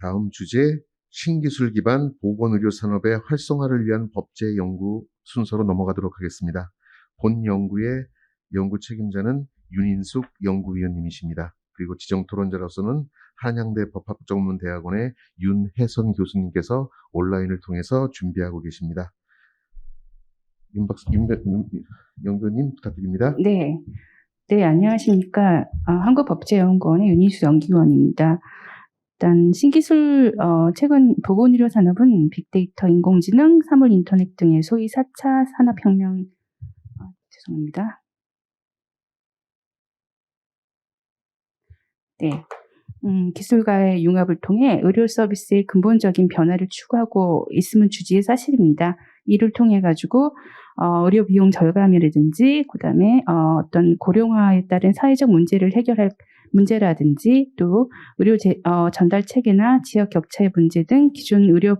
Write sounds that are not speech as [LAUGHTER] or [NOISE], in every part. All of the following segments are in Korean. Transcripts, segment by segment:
다음 주제 신기술 기반 보건의료 산업의 활성화를 위한 법제 연구 순서로 넘어가도록 하겠습니다. 본 연구의 연구 책임자는 윤인숙 연구위원님이십니다. 그리고 지정 토론자로서는 한양대 법학전문대학원의 윤혜선 교수님께서 온라인을 통해서 준비하고 계십니다. 윤 박사, 윤, 윤 연구님 부탁드립니다. 네. 네, 안녕하십니까. 아, 한국법제연구원의 윤희수 연구원입니다. 일단 신기술 어, 최근 보건의료 산업은 빅데이터, 인공지능, 사물 인터넷 등의 소위 4차 산업혁명 아, 죄송합니다. 네. 음, 기술과의 융합을 통해 의료 서비스의 근본적인 변화를 추구하고 있음은 주지의 사실입니다. 이를 통해 가지고 어, 의료 비용 절감이라든지 그다음에 어, 어떤 고령화에 따른 사회적 문제를 해결할 문제라든지 또 의료 제, 어, 전달 체계나 지역 격차의 문제 등 기존 의료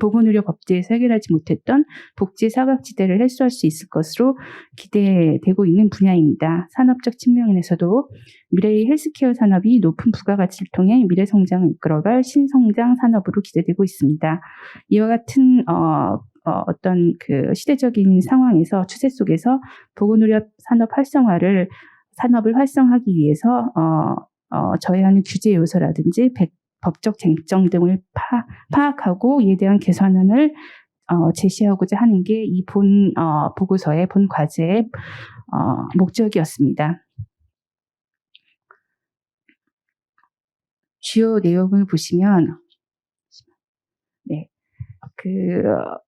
보건의료 법제에서 해결하지 못했던 복지 사각지대를 해소할 수 있을 것으로 기대되고 있는 분야입니다. 산업적 측면에서도 미래의 헬스케어 산업이 높은 부가가치를 통해 미래 성장을 이끌어갈 신성장 산업으로 기대되고 있습니다. 이와 같은 어, 어, 떤그 시대적인 상황에서 추세 속에서 보건의료 산업 활성화를 산업을 활성화하기 위해서 어, 어, 저해하는 규제 요소라든지 백, 법적 쟁점 등을 파, 파악하고 이에 대한 개선안을 어, 제시하고자 하는 게 이 본 어, 보고서의 본 과제의 어, 목적이었습니다. 주요 내용을 보시면 네. 그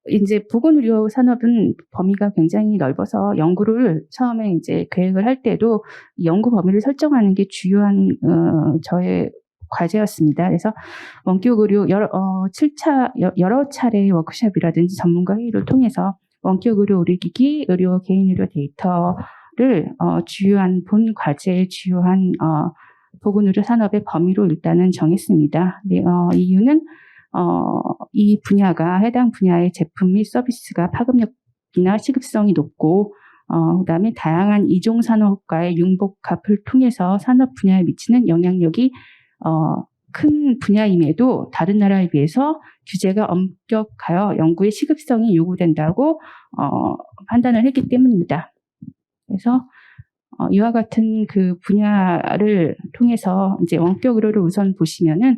이제 보건의료 산업은 범위가 굉장히 넓어서 연구를 처음에 이제 계획을 할 때도 연구 범위를 설정하는 게 주요한 어, 저의 과제였습니다. 그래서 원격 의료 여러 어, 7차 여러 차례의 워크숍이라든지 전문가 회의를 통해서 원격 의료 의료기기, 의료 개인 의료 데이터를 어, 주요한 본 과제의 주요한 어, 보건의료 산업의 범위로 일단은 정했습니다. 네, 어, 이유는 어, 이 분야가 해당 분야의 제품 및 서비스가 파급력이나 시급성이 높고 어, 그다음에 다양한 이종 산업과의 융복합을 통해서 산업 분야에 미치는 영향력이 어, 큰 분야임에도 다른 나라에 비해서 규제가 엄격하여 연구의 시급성이 요구된다고 어, 판단을 했기 때문입니다. 그래서 어, 이와 같은 그 분야를 통해서 이제 원격 의료를 우선 보시면은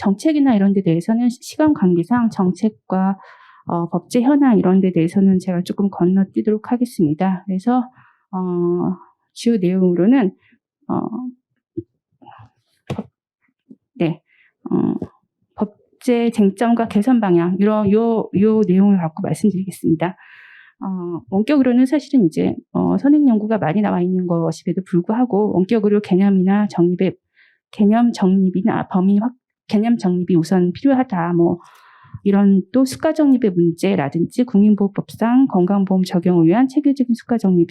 정책이나 이런 데 대해서는 시간 관계상 정책과 어, 법제 현황 이런 데 대해서는 제가 조금 건너뛰도록 하겠습니다. 그래서 어, 주요 내용으로는 어, 네, 어, 법제 쟁점과 개선 방향 이런 요, 요 내용을 갖고 말씀드리겠습니다. 어, 원격으로는 사실은 이제 어, 선행 연구가 많이 나와 있는 것임에도 불구하고 원격으로 개념이나 정립의 개념 정립이나 범위 확 개념 정립이 우선 필요하다. 뭐 이런 또 수가 정립의 문제라든지 국민보호법상 건강보험 적용을 위한 체계적인 수가 정립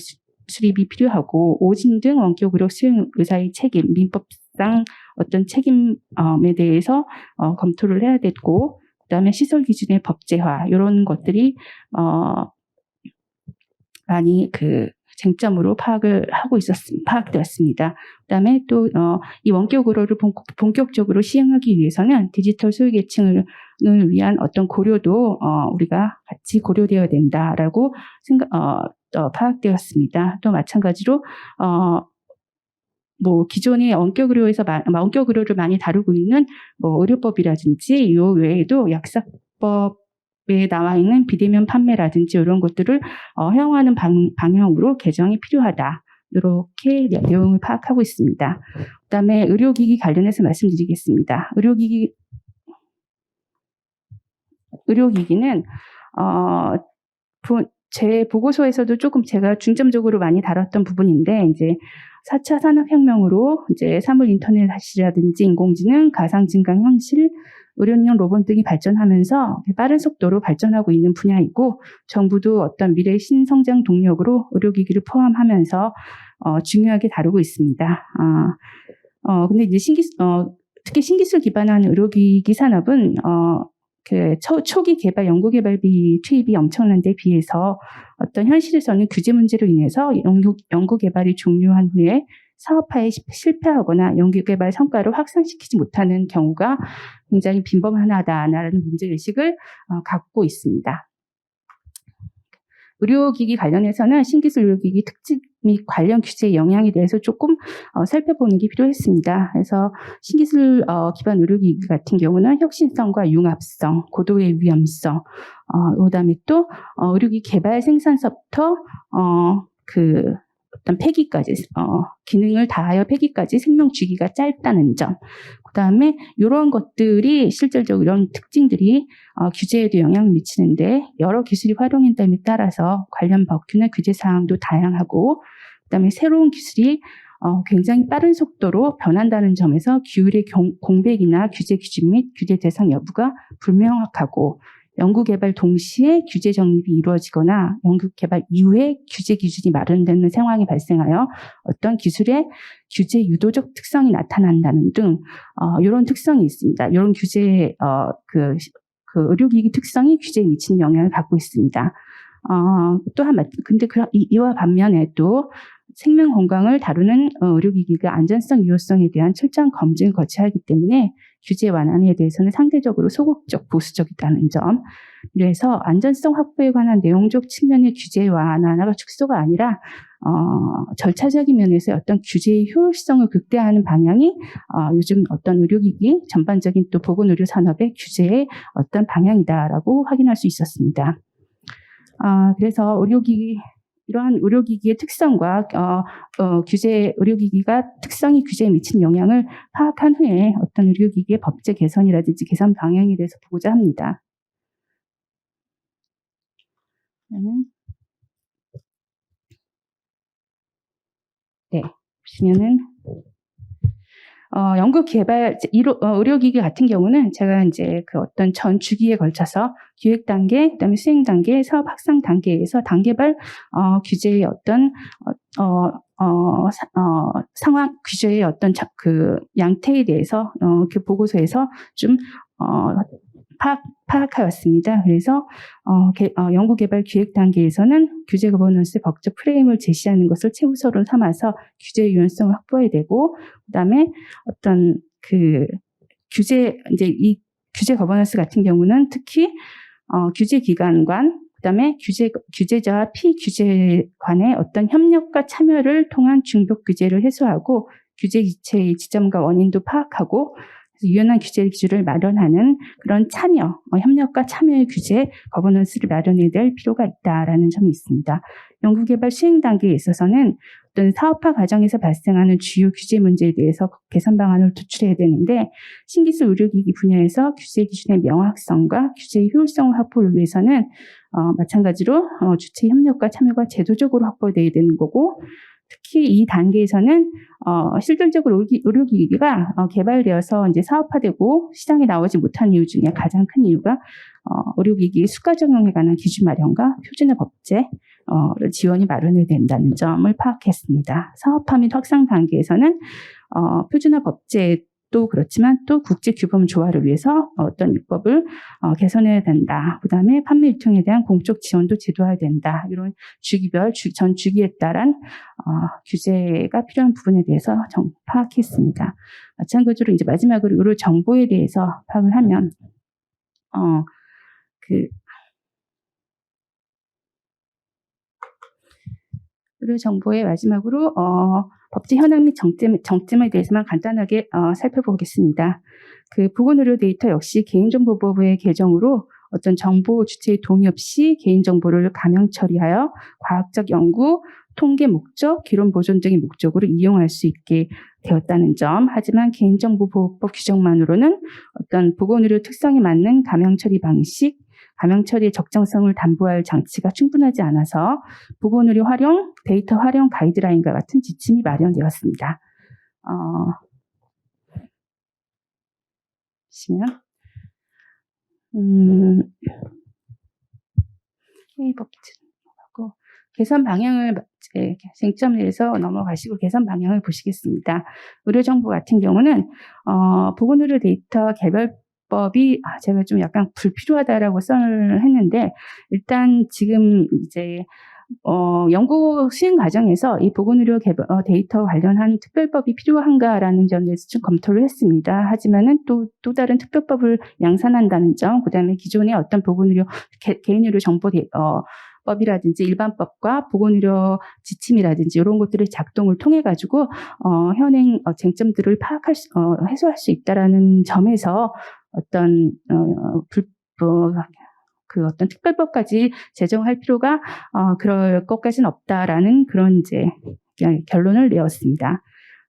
수립이 필요하고 오진 등 원격 의료 수행 의사의 책임, 민법상 어떤 책임에 대해서 어, 검토를 해야 되고 그다음에 시설 기준의 법제화 이런 것들이 어, 많이 그 쟁점으로 파악을 하고 있었습니다. 파악되었습니다. 그다음에 또이 어, 원격 의료를 본격적으로 시행하기 위해서는 디지털 소유 계층을 위한 어떤 고려도 어, 우리가 같이 고려되어야 된다라고 생각 어, 어, 파악되었습니다. 또 마찬가지로 어, 뭐 기존의 원격 의료에서 원격 의료를 많이 다루고 있는 뭐 의료법이라든지 요 외에도 약사법 에 나와 있는 비대면 판매라든지 이런 것들을 어, 허용하는 방, 방향으로 개정이 필요하다. 이렇게 내용을 파악하고 있습니다. 그다음에 의료기기 관련해서 말씀드리겠습니다. 의료기기 의료기기는 어, 제 보고서에서도 조금 제가 중점적으로 많이 다뤘던 부분인데 이제 4차 산업혁명으로 이제 사물 인터넷 하시라든지 인공지능, 가상증강 형실, 의료용 로봇 등이 발전하면서 빠른 속도로 발전하고 있는 분야이고 정부도 어떤 미래 신성장 동력으로 의료기기를 포함하면서 어, 중요하게 다루고 있습니다. 어, 어, 근데 이제 신기, 어, 특히 신기술 기반한 의료기기 산업은 어, 그 초, 초기 개발 연구 개발비 투입이 엄청난 데 비해서 어떤 현실에서는 규제 문제로 인해서 연구, 연구 개발이 종료한 후에 사업화에 시- 실패하거나 연구개발 성과를 확산시키지 못하는 경우가 굉장히 빈번하다라는 문제의식을 어, 갖고 있습니다. 의료기기 관련해서는 신기술 의료기기 특징 및 관련 규제의 영향에 대해서 조금 어, 살펴보는 게 필요했습니다. 그래서 신기술 어, 기반 의료기기 같은 경우는 혁신성과 융합성, 고도의 위험성, 어, 그다음에 또 어, 의료기기 개발 생산서부터 어, 그 폐기까지 어, 기능을 다하여 폐기까지 생명 주기가 짧다는 점. 그다음에 이런 것들이 실질적으로 이런 특징들이 어, 규제에도 영향을 미치는데 여러 기술이 활용된다에 따라서 관련 법규나 규제 사항도 다양하고 그다음에 새로운 기술이 어, 굉장히 빠른 속도로 변한다는 점에서 규율의 경- 공백이나 규제 기준 및 규제 대상 여부가 불명확하고 연구 개발 동시에 규제 정립이 이루어지거나 연구 개발 이후에 규제 기준이 마련되는 상황이 발생하여 어떤 기술의 규제 유도적 특성이 나타난다는 등 어, 이런 특성이 있습니다. 이런 규제 어, 그, 그 의료기기 특성이 규제에 미치는 영향을 갖고 있습니다. 어, 또한 근데 그, 이, 이와 반면에 또 생명 건강을 다루는 어, 의료기기가 안전성, 유효성에 대한 철저한 검증을 거쳐야 하기 때문에 규제 완화에 대해서는 상대적으로 소극적, 보수적이라는 점. 그래서 안전성 확보에 관한 내용적 측면의 규제 완화가 축소가 아니라 어, 절차적인 면에서 어떤 규제의 효율성을 극대화하는 방향이 어, 요즘 어떤 의료기기 전반적인 또 보건의료 산업의 규제의 어떤 방향이다라고 확인할 수 있었습니다. 아, 그래서 의료기기 이러한 의료기기의 특성과 어, 어, 규제 의료기기가 특성이 규제에 미치는 영향을 파악한 후에 어떤 의료기기의 법제 개선이라든지 개선 방향에 대해서 보고자 합니다. 네 보시면은 어, 연구 개발 어, 의료기기 같은 경우는 제가 이제 그 어떤 전 주기에 걸쳐서 기획 단계, 그다음에 수행 단계, 사업 확산 단계에서 단계별 어, 규제의 어떤 어, 어, 어, 사- 어, 상황 규제의 어떤 자- 그 양태에 대해서 어, 그 보고서에서 좀 어, 파악, 파악하였습니다. 그래서 어, 개- 어, 연구개발 기획 단계에서는 규제 거버넌스 법적 프레임을 제시하는 것을 최우선으로 삼아서 규제 유연성을 확보해야 되고, 그다음에 어떤 그 규제 이제 이 규제 거버넌스 같은 경우는 특히 어, 규제 기관관 그다음에 규제 규제자와 피규제관의 어떤 협력과 참여를 통한 중복 규제를 해소하고 규제 기체의 지점과 원인도 파악하고 유연한 규제 기준을 마련하는 그런 참여, 어, 협력과 참여의 규제 거버넌스를 마련해야 될 필요가 있다라는 점이 있습니다. 연구개발 수행 단계에 있어서는 어떤 사업화 과정에서 발생하는 주요 규제 문제에 대해서 개선 방안을 도출해야 되는데 신기술 의료기기 분야에서 규제 기준의 명확성과 규제의 효율성을 확보를 위해서는 어, 마찬가지로 어, 주체 협력과 참여가 제도적으로 확보돼야 되는 거고 특히 이 단계에서는 어, 실질적으로 의료기- 의료기기가 어, 개발되어서 이제 사업화되고 시장에 나오지 못한 이유 중에 가장 큰 이유가 어, 의료기기 수가 적용에 관한 기준 마련과 표준화 법제 어, 지원이 마련해야 된다는 점을 파악했습니다. 사업화 및 확산 단계에서는 어, 표준화 법제 도 그렇지만 또 국제 규범 조화를 위해서 어떤 입법을 어, 개선해야 된다. 그다음에 판매 유통에 대한 공적 지원도 제도화해야 된다. 이런 주기별 주- 전 주기에 따른 어, 규제가 필요한 부분에 대해서 정, 파악했습니다. 마찬가지로 이제 마지막으로 의료 정보에 대해서 파악을 하면 어, 그 의료 정보의 마지막으로 어, 법제 현황 및 정점, 정점에 대해서만 간단하게 어, 살펴보겠습니다. 그 보건의료 데이터 역시 개인정보보호의 개정으로 어떤 정보 주체의 동의 없이 개인정보를 가명 처리하여 과학적 연구, 통계 목적, 기론 보존 등의 목적으로 이용할 수 있게 되었다는 점. 하지만 개인정보보호법 규정만으로는 어떤 보건의료 특성에 맞는 가명 처리 방식, 가명 처리의 적정성을 담보할 장치가 충분하지 않아서 보건 의료 활용, 데이터 활용 가이드라인과 같은 지침이 마련되었습니다. 어, 보시면, 음, K법하고 개선 방향을 이제 쟁점 내에서 넘어가시고 개선 방향을 보시겠습니다. 의료정보 같은 경우는 어, 보건의료 데이터 개 발법이 아, 제가 좀 약간 불필요하다라고 썰 했는데 일단 지금 이제 어, 연구 수행 과정에서 이 보건의료 개발, 어, 데이터 관련한 특별법이 필요한가라는 점에 대해서 좀 검토를 했습니다. 하지만은 또, 또 다른 특별법을 양산한다는 점, 그 다음에 기존의 어떤 보건의료, 개, 개인의료 정보 데, 어, 법이라든지 일반법과 보건의료 지침이라든지 이런 것들의 작동을 통해 가지고 어, 현행 어, 쟁점들을 파악할 수, 어, 해소할 수 있다라는 점에서 어떤 어, 불, 어, 그 어떤 특별법까지 제정할 필요가 어, 그럴 것까지는 없다라는 그런 이제 결론을 내었습니다.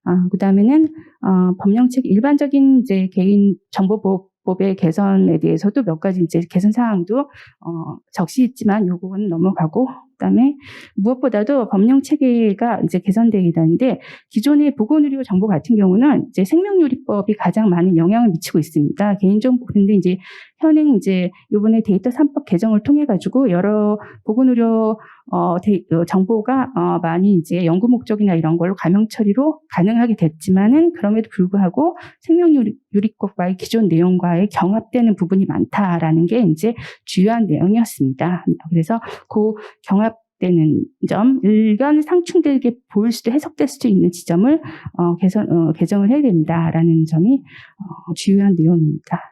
어, 그 다음에는 어, 법령책 일반적인 이제 개인 정보보호 법의 개선에 대해서도 몇 가지 이제 개선 사항도 어, 적시 있지만 요거는 넘어가고 그다음에 무엇보다도 법령 체계가 이제 개선되어야 되는데 기존의 보건의료 정보 같은 경우는 이제 생명유리법이 가장 많은 영향을 미치고 있습니다. 개인정보 근데 이제 현행 이제 이번에 데이터 3법 개정을 통해 가지고 여러 보건의료 어, 데, 어, 정보가 어, 많이 이제 연구 목적이나 이런 걸로 가명 처리로 가능하게 됐지만은 그럼에도 불구하고 생명유리법과의 기존 내용과의 경합되는 부분이 많다라는 게 이제 주요한 내용이었습니다. 그래서 그 경합 되는 점, 일간 상충되게 보일 수도 해석될 수도 있는 지점을 어, 개선, 어, 개정을 해야 된다라는 점이 어, 주요한 내용입니다.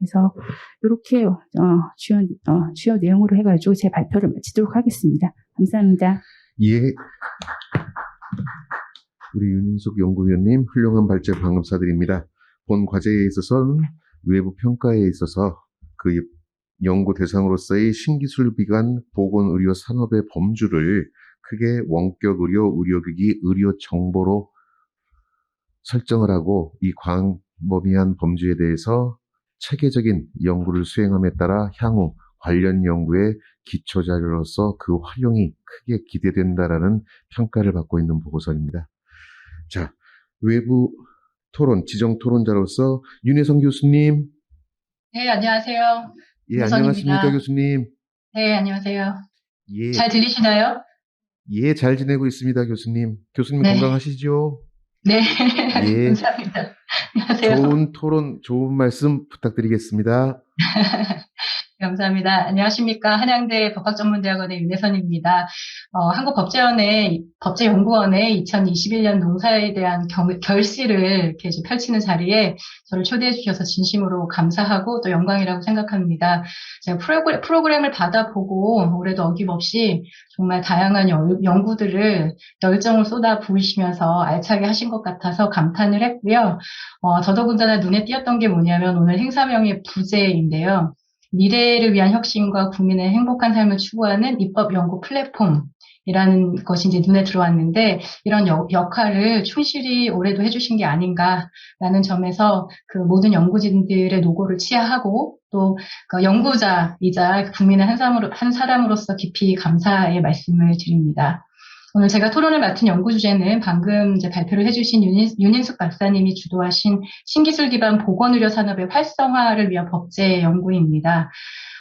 그래서 이렇게 어, 주요, 어, 주요 내용으로 해가지고 제 발표를 마치도록 하겠습니다. 감사합니다. 예. 우리 윤인숙 연구위원님 훌륭한 발제 감사드립니다. 본 과제에 있어서는 외부 평가에 있어서 그 연구 대상으로서의 신기술 비관 보건 의료 산업의 범주를 크게 원격 의료, 의료기기, 의료 정보로 설정을 하고 이 광범위한 범주에 대해서 체계적인 연구를 수행함에 따라 향후 관련 연구의 기초 자료로서 그 활용이 크게 기대된다라는 평가를 받고 있는 보고서입니다. 자, 외부 토론, 지정 토론자로서 윤혜성 교수님. 네, 안녕하세요. 예. 안녕하십니까, 교수님. 네, 안녕하세요. 예, 잘 들리시나요? 예, 잘 지내고 있습니다, 교수님. 교수님 네. 건강하시죠? 네. 예. [LAUGHS] 감사합니다. 안녕하세요. 좋은 토론, 좋은 말씀 부탁드리겠습니다. [LAUGHS] 감사합니다. 안녕하십니까. 한양대 법학전문대학원의 윤혜선입니다. 어, 한국법제원의, 법제연구원의 2021년 농사에 대한 경- 결실을 이렇게 펼치는 자리에 저를 초대해 주셔서 진심으로 감사하고 또 영광이라고 생각합니다. 제가 프로그램, 프로그램을 받아보고 올해도 어김없이 정말 다양한 연- 연구들을 열정을 쏟아 부으시면서 알차게 하신 것 같아서 감탄을 했고요. 어, 더더군다나 눈에 띄었던 게 뭐냐면 오늘 행사명의 부제인데요. 미래를 위한 혁신과 국민의 행복한 삶을 추구하는 입법 연구 플랫폼 이라는 것이 이제 눈에 들어왔는데 이런 여- 역할을 충실히 올해도 해주신 게 아닌가라는 점에서 그 모든 연구진들의 노고를 치하하고 또 그 연구자이자 국민의 한 사람으로, 한 사람으로서 깊이 감사의 말씀을 드립니다. 오늘 제가 토론을 맡은 연구 주제는 방금 이제 발표를 해주신 윤인, 윤인 숙 박사님이 주도하신 신기술 기반 보건의료 산업의 활성화를 위한 법제 연구입니다.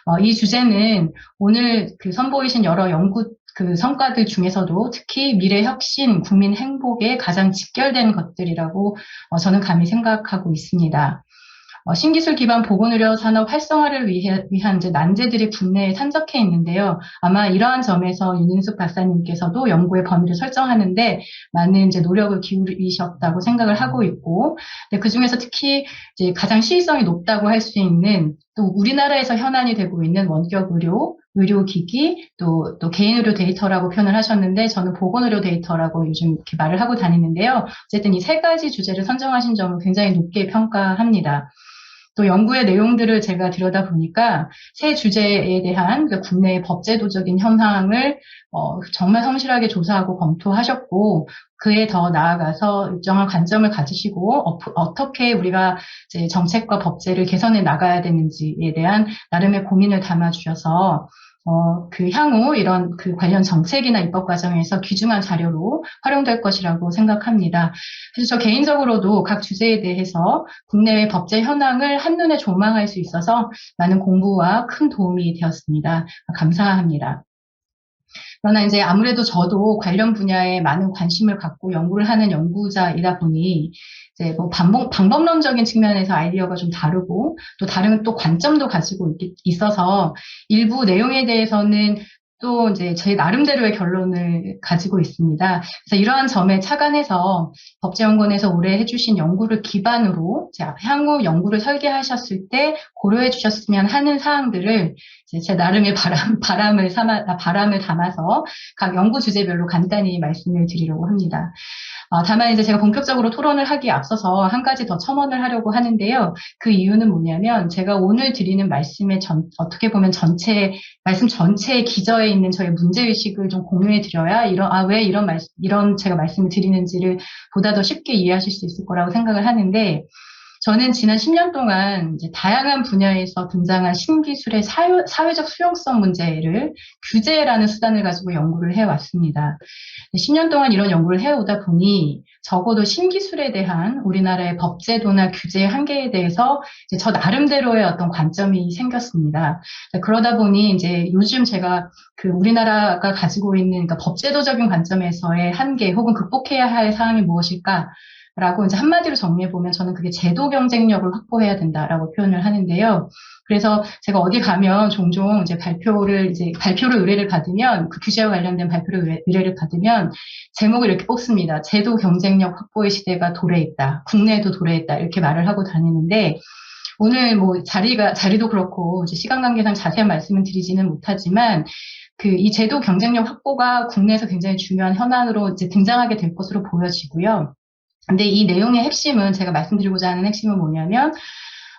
어, 이 주제는 오늘 그 선보이신 여러 연구 그 성과들 중에서도 특히 미래 혁신, 국민 행복에 가장 직결된 것들이라고 어, 저는 감히 생각하고 있습니다. 어, 신기술 기반 보건의료 산업 활성화를 위해, 위한 이제 난제들이 국내에 산적해 있는데요. 아마 이러한 점에서 윤인숙 박사님께서도 연구의 범위를 설정하는데 많은 이제 노력을 기울이셨다고 생각을 하고 있고, 그 중에서 특히 이제 가장 시의성이 높다고 할 수 있는 또 우리나라에서 현안이 되고 있는 원격 의료, 의료기기, 또, 또 개인 의료 데이터라고 표현을 하셨는데 저는 보건의료 데이터라고 요즘 이렇게 말을 하고 다니는데요. 어쨌든 이 세 가지 주제를 선정하신 점을 굉장히 높게 평가합니다. 또 연구의 내용들을 제가 들여다보니까 세 주제에 대한 그 국내의 법제도적인 현황을 어, 정말 성실하게 조사하고 검토하셨고 그에 더 나아가서 일정한 관점을 가지시고 어, 떻게 우리가 정책과 법제를 개선해 나가야 되는지에 대한 나름의 고민을 담아주셔서 어, 그 향후 이런 그 관련 정책이나 입법 과정에서 귀중한 자료로 활용될 것이라고 생각합니다. 그래서 저 개인적으로도 각 주제에 대해서 국내외 법제 현황을 한눈에 조망할 수 있어서 많은 공부와 큰 도움이 되었습니다. 감사합니다. 그러나 이제 아무래도 저도 관련 분야에 많은 관심을 갖고 연구를 하는 연구자이다 보니 이제 뭐 방법, 방법론적인 측면에서 아이디어가 좀 다르고 또 다른 또 관점도 가지고 있, 있어서 일부 내용에 대해서는 또 이제 제 나름대로의 결론을 가지고 있습니다. 그래서 이러한 점에 착안해서 법제연구원에서 올해 해주신 연구를 기반으로 향후 연구를 설계하셨을 때 고려해 주셨으면 하는 사항들을 이제 제 나름의 바람, [LAUGHS] 바람을 삼아, 아, 바람을 담아서 각 연구 주제별로 간단히 말씀을 드리려고 합니다. 어, 다만 이제 제가 본격적으로 토론을 하기에 앞서서 한 가지 더 첨언을 하려고 하는데요. 그 이유는 뭐냐면 제가 오늘 드리는 말씀의 전, 어떻게 보면 전체 말씀 전체의 기저에 있는 저의 문제 의식을 좀 공유해 드려야 이런 아 왜 이런 말 이런 제가 말씀을 드리는지를 보다 더 쉽게 이해하실 수 있을 거라고 생각을 하는데 저는 지난 10년 동안 다양한 분야에서 등장한 신기술의 사회, 사회적 수용성 문제를 규제라는 수단을 가지고 연구를 해왔습니다. 10년 동안 이런 연구를 해오다 보니 적어도 신기술에 대한 우리나라의 법제도나 규제의 한계에 대해서 저 나름대로의 어떤 관점이 생겼습니다. 그러다 보니 이제 요즘 제가 그 우리나라가 가지고 있는 그러니까 법제도적인 관점에서의 한계 혹은 극복해야 할 사항이 무엇일까? 라고 이제 한마디로 정리해 보면 저는 그게 제도 경쟁력을 확보해야 된다라고 표현을 하는데요. 그래서 제가 어디 가면 종종 이제 발표를 이제 발표를 의뢰를 받으면 그 규제와 관련된 발표를 의뢰를 받으면 제목을 이렇게 뽑습니다. 제도 경쟁력 확보의 시대가 도래에 있다. 국내에도 도래에 있다. 이렇게 말을 하고 다니는데 오늘 뭐 자리가 자리도 그렇고 이제 시간 관계상 자세한 말씀을 드리지는 못하지만 그 이 제도 경쟁력 확보가 국내에서 굉장히 중요한 현안으로 이제 등장하게 될 것으로 보여지고요. 근데 이 내용의 핵심은 제가 말씀드리고자 하는 핵심은 뭐냐면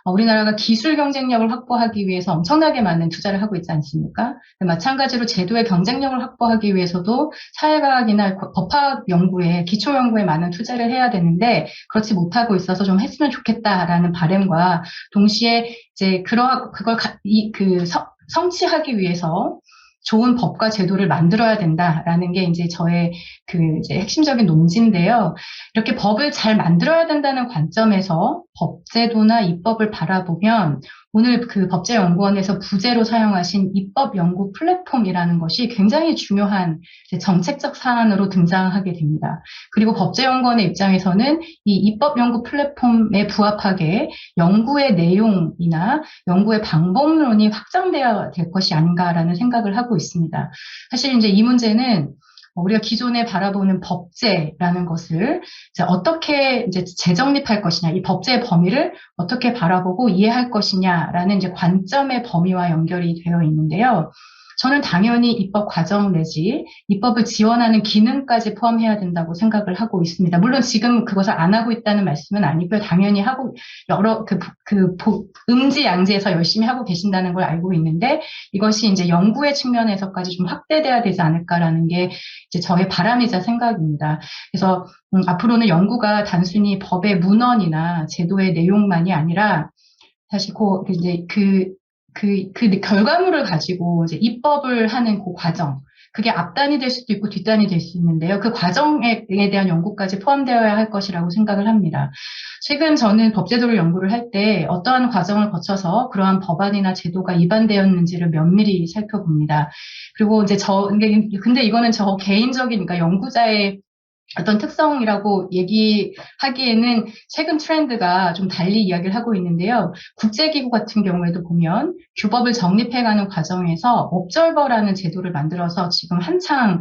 어, 우리나라가 기술 경쟁력을 확보하기 위해서 엄청나게 많은 투자를 하고 있지 않습니까? 마찬가지로 제도의 경쟁력을 확보하기 위해서도 사회과학이나 법학 연구에 기초 연구에 많은 투자를 해야 되는데 그렇지 못하고 있어서 좀 했으면 좋겠다라는 바램과 동시에 이제 그러 그걸 가, 이, 그 서, 성취하기 위해서 좋은 법과 제도를 만들어야 된다라는 게 이제 저의 그 이제 핵심적인 논지인데요. 이렇게 법을 잘 만들어야 된다는 관점에서 법제도나 입법을 바라보면 오늘 그 법제연구원에서 부제로 사용하신 입법 연구 플랫폼이라는 것이 굉장히 중요한 정책적 사안으로 등장하게 됩니다. 그리고 법제연구원의 입장에서는 이 입법 연구 플랫폼에 부합하게 연구의 내용이나 연구의 방법론이 확장되어야 될 것이 아닌가라는 생각을 하고 있습니다. 사실 이제 이 문제는 우리가 기존에 바라보는 법제라는 것을 이제 어떻게 이제 재정립할 것이냐, 이 법제의 범위를 어떻게 바라보고 이해할 것이냐라는 이제 관점의 범위와 연결이 되어 있는데요. 저는 당연히 입법 과정 내지 입법을 지원하는 기능까지 포함해야 된다고 생각을 하고 있습니다. 물론 지금 그것을 안 하고 있다는 말씀은 아니고요. 당연히 하고 여러 그, 그 음지 양지에서 열심히 하고 계신다는 걸 알고 있는데 이것이 이제 연구의 측면에서까지 좀 확대돼야 되지 않을까라는 게 이제 저의 바람이자 생각입니다. 그래서 음, 앞으로는 연구가 단순히 법의 문헌이나 제도의 내용만이 아니라 사실 그 이제 그 그, 그 결과물을 가지고 이제 입법을 하는 그 과정, 그게 앞단이 될 수도 있고 뒷단이 될 수 있는데요. 그 과정에 대한 연구까지 포함되어야 할 것이라고 생각을 합니다. 최근 저는 법제도를 연구를 할 때 어떠한 과정을 거쳐서 그러한 법안이나 제도가 위반되었는지를 면밀히 살펴봅니다. 그리고 이제 저, 근데 이거는 저 개인적인, 그러니까 연구자의 어떤 특성이라고 얘기하기에는 최근 트렌드가 좀 달리 이야기를 하고 있는데요. 국제기구 같은 경우에도 보면 규법을 정립해가는 과정에서 옵절버라는 제도를 만들어서 지금 한창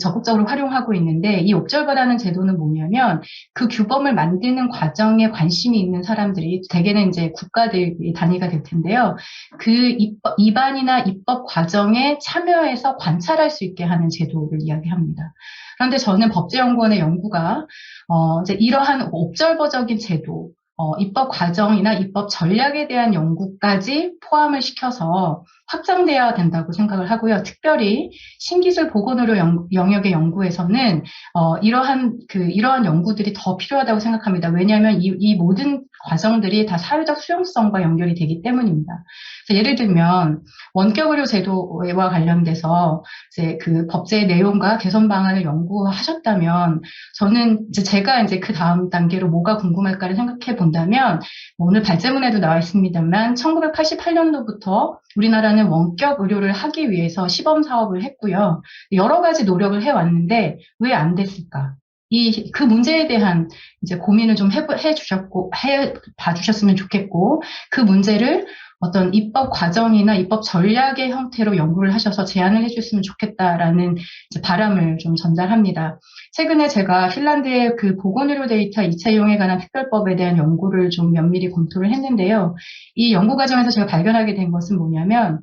적극적으로 활용하고 있는데 이 옵절버라는 제도는 뭐냐면 그 규범을 만드는 과정에 관심이 있는 사람들이 대개는 이제 국가들이 단위가 될 텐데요. 그 입법, 입안이나 입법 과정에 참여해서 관찰할 수 있게 하는 제도를 이야기합니다. 그런데 저는 법제연구원의 연구가 어, 이제 이러한 옵절버적인 제도, 어, 입법 과정이나 입법 전략에 대한 연구까지 포함을 시켜서 확장돼야 된다고 생각을 하고요. 특별히 신기술 보건의료 영역의 연구에서는 어, 이러한 그 이러한 연구들이 더 필요하다고 생각합니다. 왜냐하면 이, 이 모든 과정들이 다 사회적 수용성과 연결이 되기 때문입니다. 예를 들면 원격 의료 제도와 관련돼서 이제 그 법제의 내용과 개선 방안을 연구하셨다면 저는 이제 제가 이제 그 다음 단계로 뭐가 궁금할까를 생각해 본다면 오늘 발제문에도 나와 있습니다만 1988년도부터 우리나라는 원격 의료를 하기 위해서 시범 사업을 했고요. 여러 가지 노력을 해왔는데 왜 안 됐을까? 이, 그 문제에 대한 이제 고민을 좀 해, 해 주셨고, 해 봐 주셨으면 좋겠고, 그 문제를 어떤 입법 과정이나 입법 전략의 형태로 연구를 하셔서 제안을 해주셨으면 좋겠다라는 바람을 좀 전달합니다. 최근에 제가 핀란드의 그 보건의료 데이터 2차 이용에 관한 특별법에 대한 연구를 좀 면밀히 검토를 했는데요. 이 연구 과정에서 제가 발견하게 된 것은 뭐냐면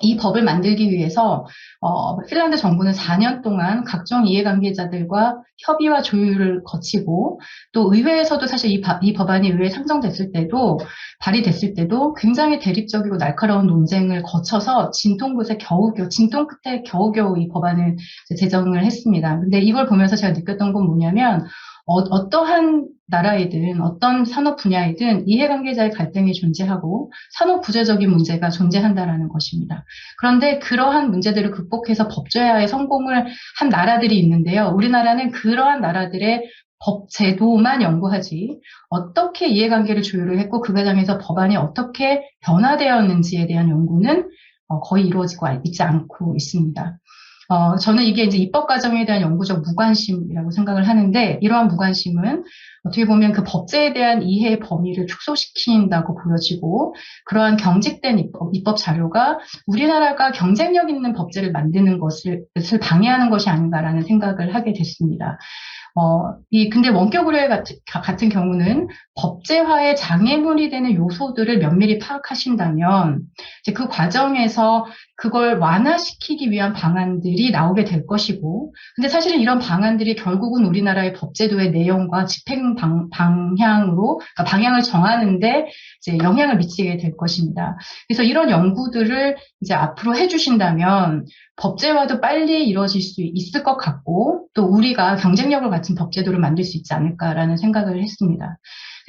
이 법을 만들기 위해서 어, 핀란드 정부는 4년 동안 각종 이해관계자들과 협의와 조율을 거치고 또 의회에서도 사실 이, 바- 이 법안이 의회에 상정됐을 때도 발의됐을 때도 굉장히 대립적이고 날카로운 논쟁을 거쳐서 진통 끝에 겨우겨우 진통 끝에 겨우겨우 이 법안을 제정을 했습니다. 근데 이걸 보면서 제가 느꼈던 건 뭐냐면 어, 떠한 나라이든 어떤 산업 분야이든 이해관계자의 갈등이 존재하고 산업 구조적인 문제가 존재한다라는 것입니다. 그런데 그러한 문제들을 극복해서 법제화에 성공을 한 나라들이 있는데요. 우리나라는 그러한 나라들의 법 제도만 연구하지 어떻게 이해관계를 조율을 했고 그 과정에서 법안이 어떻게 변화되었는지에 대한 연구는 어, 거의 이루어지고 있지 않고 있습니다. 어, 저는 이게 이제 입법 과정에 대한 연구적 무관심이라고 생각을 하는데 이러한 무관심은 어떻게 보면 그 법제에 대한 이해의 범위를 축소시킨다고 보여지고 그러한 경직된 입법, 입법 자료가 우리나라가 경쟁력 있는 법제를 만드는 것을 방해하는 것이 아닌가라는 생각을 하게 됐습니다. 어, 이, 근데 원격 의뢰 같은, 같은 경우는 법제화의 장애물이 되는 요소들을 면밀히 파악하신다면 이제 그 과정에서 그걸 완화시키기 위한 방안들이 나오게 될 것이고, 근데 사실은 이런 방안들이 결국은 우리나라의 법제도의 내용과 집행 방, 방향으로, 그러니까 방향을 정하는데 이제 영향을 미치게 될 것입니다. 그래서 이런 연구들을 이제 앞으로 해주신다면 법제화도 빨리 이루어질 수 있을 것 같고, 또 우리가 경쟁력을 갖춘 법제도를 만들 수 있지 않을까라는 생각을 했습니다.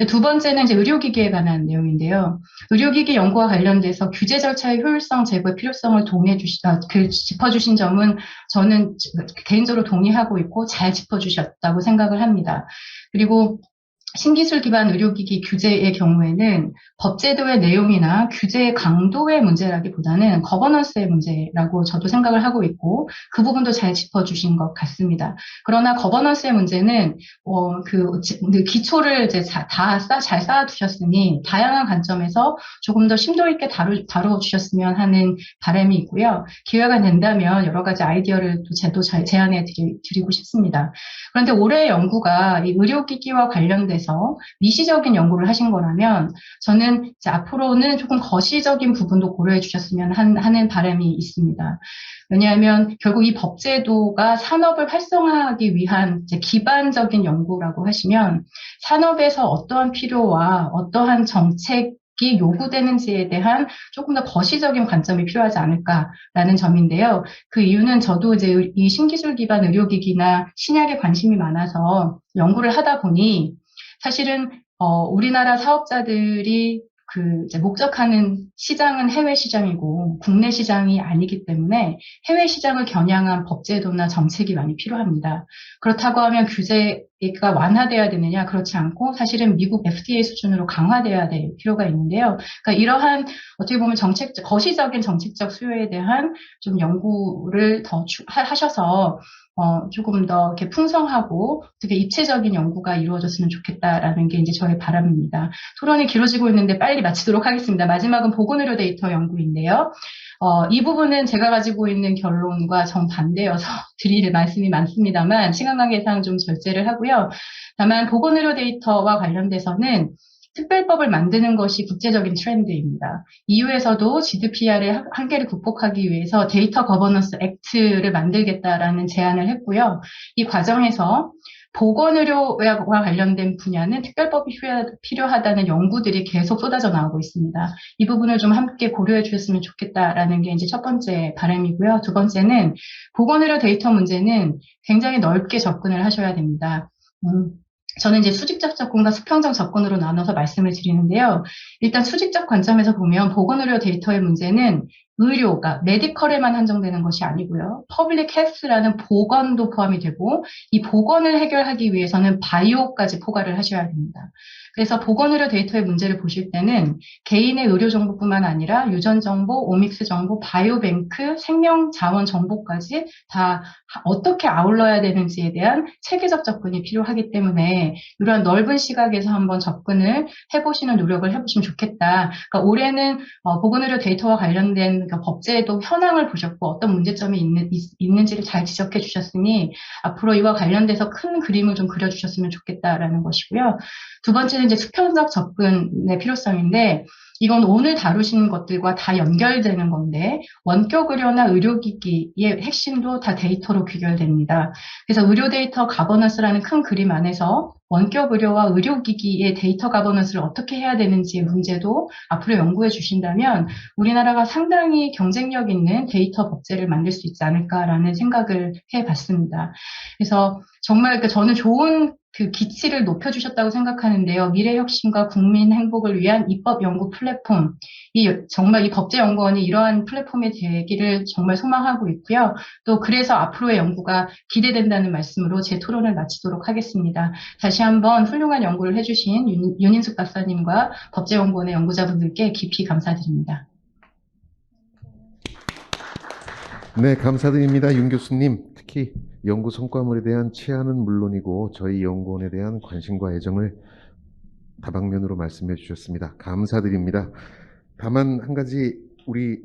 두 번째는 이제 의료기기에 관한 내용인데요. 의료기기 연구와 관련돼서 규제 절차의 효율성 제고의 필요성을 동해 주시, 아, 그 짚어주신 점은 저는 개인적으로 동의하고 있고 잘 짚어주셨다고 생각을 합니다. 그리고 신기술 기반 의료기기 규제의 경우에는 법제도의 내용이나 규제의 강도의 문제라기보다는 거버넌스의 문제라고 저도 생각을 하고 있고 그 부분도 잘 짚어주신 것 같습니다. 그러나 거버넌스의 문제는 어, 그, 지- 그 기초를 이제 다잘 쌓아두셨으니 다양한 관점에서 조금 더 심도 있게 다루, 다루어 주셨으면 하는 바람이 있고요. 기회가 된다면 여러 가지 아이디어를 또 제도 잘 제안해 드리, 드리고 싶습니다. 그런데 올해 연구가 이 의료기기와 관련 돼서 미시적인 연구를 하신 거라면 저는 앞으로는 조금 거시적인 부분도 고려해 주셨으면 한- 하는 바람이 있습니다. 왜냐하면 결국 이 법제도가 산업을 활성화하기 위한 기반적인 연구라고 하시면 산업에서 어떠한 필요와 어떠한 정책이 요구되는지에 대한 조금 더 거시적인 관점이 필요하지 않을까라는 점인데요. 그 이유는 저도 이제 의- 이 신기술 기반 의료기기나 신약에 관심이 많아서 연구를 하다 보니 사실은 어, 우리나라 사업자들이 그 목적하는 시장은 해외 시장이고 국내 시장이 아니기 때문에 해외 시장을 겨냥한 법제도나 정책이 많이 필요합니다. 그렇다고 하면 규제가 완화돼야 되느냐? 그렇지 않고 사실은 미국 FDA 수준으로 강화돼야 될 필요가 있는데요. 그러니까 이러한 어떻게 보면 정책 거시적인 정책적 수요에 대한 좀 연구를 더 하셔서 어, 조금 더 이렇게 풍성하고 되게 입체적인 연구가 이루어졌으면 좋겠다라는 게 이제 저의 바람입니다. 토론이 길어지고 있는데 빨리 마치도록 하겠습니다. 마지막은 보건의료 데이터 연구인데요. 어, 이 부분은 제가 가지고 있는 결론과 정반대여서 [LAUGHS] 드릴 말씀이 많습니다만 시간 관계상 좀 절제를 하고요. 다만 보건의료 데이터와 관련돼서는 특별법을 만드는 것이 국제적인 트렌드입니다. EU에서도 GDPR의 한계를 극복하기 위해서 데이터 거버넌스 액트를 만들겠다라는 제안을 했고요. 이 과정에서 보건의료와 관련된 분야는 특별법이 필요하다는 연구들이 계속 쏟아져 나오고 있습니다. 이 부분을 좀 함께 고려해 주셨으면 좋겠다라는 게 이제 첫 번째 바람이고요. 두 번째는 보건의료 데이터 문제는 굉장히 넓게 접근을 하셔야 됩니다. 음, 저는 이제 수직적 접근과 수평적 접근으로 나눠서 말씀을 드리는데요. 일단 수직적 관점에서 보면 보건의료 데이터의 문제는 의료가 메디컬에만 한정되는 것이 아니고요. 퍼블릭 헬스라는 보건도 포함이 되고 이 보건을 해결하기 위해서는 바이오까지 포괄을 하셔야 됩니다. 그래서 보건의료 데이터의 문제를 보실 때는 개인의 의료 정보뿐만 아니라 유전 정보, 오믹스 정보, 바이오뱅크, 생명 자원 정보까지 다 어떻게 아울러야 되는지에 대한 체계적 접근이 필요하기 때문에 이러한 넓은 시각에서 한번 접근을 해보시는 노력을 해보시면 좋겠다. 그러니까 올해는 어, 보건의료 데이터와 관련된 그 법제에도 현황을 보셨고 어떤 문제점이 있는, 있, 는지를 잘 지적해 주셨으니 앞으로 이와 관련돼서 큰 그림을 좀 그려주셨으면 좋겠다라는 것이고요. 두 번째는 이제 수평적 접근의 필요성인데 이건 오늘 다루신 것들과 다 연결되는 건데 원격 의료나 의료기기의 핵심도 다 데이터로 귀결됩니다. 그래서 의료 데이터 가버넌스라는 큰 그림 안에서 원격 의료와 의료기기의 데이터 가버넌스를 어떻게 해야 되는지의 문제도 앞으로 연구해 주신다면 우리나라가 상당히 경쟁력 있는 데이터 법제를 만들 수 있지 않을까라는 생각을 해 봤습니다. 그래서 정말 그 저는 좋은 그 기치를 높여주셨다고 생각하는데요. 미래혁신과 국민 행복을 위한 입법 연구 플랫폼. 이 정말 이 법제연구원이 이러한 플랫폼이 되기를 정말 소망하고 있고요. 또 그래서 앞으로의 연구가 기대된다는 말씀으로 제 토론을 마치도록 하겠습니다. 다시 한번 훌륭한 연구를 해주신 윤, 윤인숙 박사님과 법제연구원의 연구자분들께 깊이 감사드립니다. 네, 감사드립니다. 윤 교수님. 특히 연구 성과물에 대한 치안은 물론이고 저희 연구원에 대한 관심과 애정을 다방면으로 말씀해 주셨습니다. 감사드립니다. 다만 한 가지 우리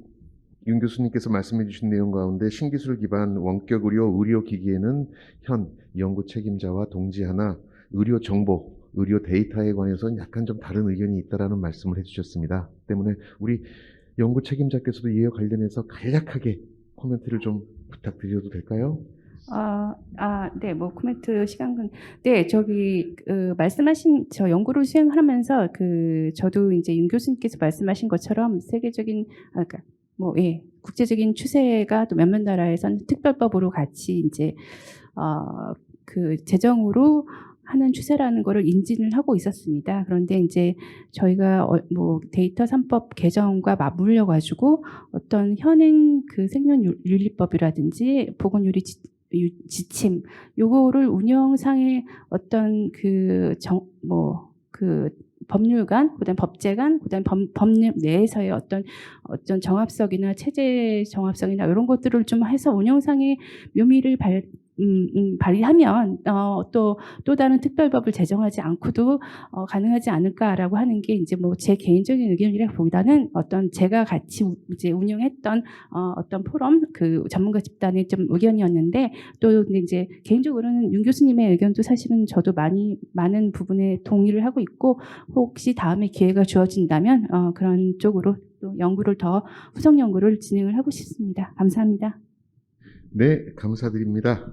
윤 교수님께서 말씀해 주신 내용 가운데 신기술 기반 원격 의료 의료 기기에는 현 연구 책임자와 동지하나 의료 정보, 의료 데이터에 관해서는 약간 좀 다른 의견이 있다라는 말씀을 해주셨습니다. 때문에 우리 연구 책임자께서도 이에 관련해서 간략하게 코멘트를 좀 부탁드려도 될까요? 아, 아, 네, 뭐 코멘트 시간은 네, 저기 그 말씀하신 저 연구를 수행하면서 그 저도 이제 윤 교수님께서 말씀하신 것처럼 세계적인 아, 그러니까 뭐 예, 국제적인 추세가 또 몇몇 나라에서는 특별법으로 같이 이제 어그 재정으로 하는 추세라는 거를 인지를 하고 있었습니다. 그런데 이제 저희가 어, 뭐 데이터 3법 개정과 맞물려 가지고 어떤 현행 그 생명윤리법이라든지 보건유리 지침. 요거를 운영상의 어떤 그 정 뭐 그 법률관, 그다음 법제관, 그다음 법, 법률 내에서의 어떤 어떤 정합성이나 체제 정합성이나 이런 것들을 좀 해서 운영상의 묘미를 발 음, 음, 발휘하면 어, 또또 다른 특별법을 제정하지 않고도 어, 가능하지 않을까라고 하는 게 이제 뭐 제 개인적인 의견이라기보다는 어떤 제가 같이 우- 이제 운영했던 어, 어떤 포럼 그 전문가 집단의 좀 의견이었는데 또 이제 개인적으로는 윤 교수님의 의견도 사실은 저도 많이 많은 부분에 동의를 하고 있고 혹시 다음에 기회가 주어진다면 어, 그런 쪽으로 또 연구를 더 후속 연구를 진행을 하고 싶습니다. 감사합니다. 네, 감사드립니다.